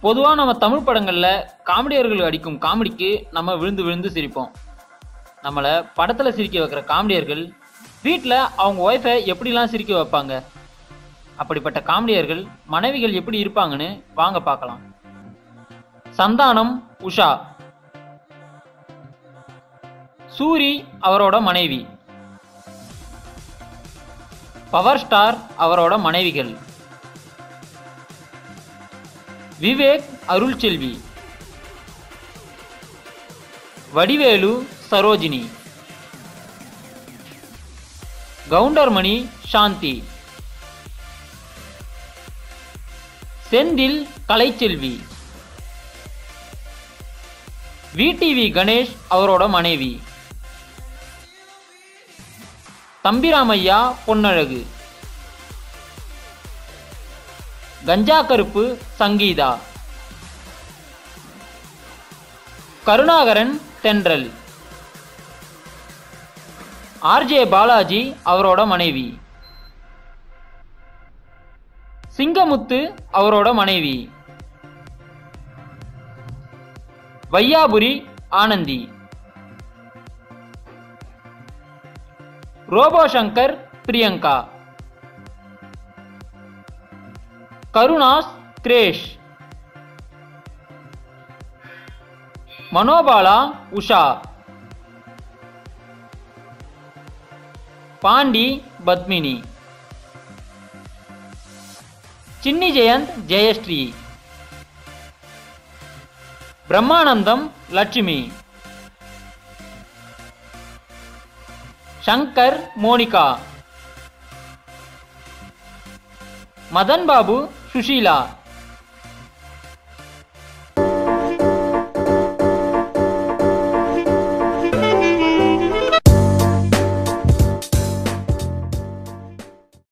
பொதுவாக நம்ம தமிழ் படங்களில் காமெடியர்கள் அடிக்கும் காமெடிக்கு நம்ம விழுந்து விழுந்து சிரிப்போம். நம்மளை படத்தில் சிரிக்க வைக்கிற காமெடியர்கள் வீட்டில் அவங்க ஒய்ஃபை எப்படிலாம் சிரிக்க வைப்பாங்க? அப்படிப்பட்ட காமெடியர்கள் மனைவிகள் எப்படி இருப்பாங்கன்னு வாங்க பார்க்கலாம். சந்தானம் உஷா. சூரி அவரோட மனைவி. பவர் ஸ்டார் அவரோட மனைவிகள். விவேக் அருள்செல்வி. வடிவேலு சரோஜினி. கவுண்டர்மணி சாந்தி. செந்தில் கலைச்செல்வி. விடிவி கணேஷ் அவரோட மனைவி. தம்பிராமையா பொன்னழகு. கஞ்சா கருப்பு சங்கீதா. கருணாகரன் தென்றல். ஆர்ஜே பாலாஜி அவரோட மனைவி. சிங்கமுத்து அவரோட மனைவி. Vaiyapuri Anandhi. Robo Shankar Priyanka. Karunas Grace Manobala Usha. Pandi Padmini Chinni Jayanth Jayashree. Brahmanandam Lakshmi. Shankar Monica. Madan Babu 熟悉了。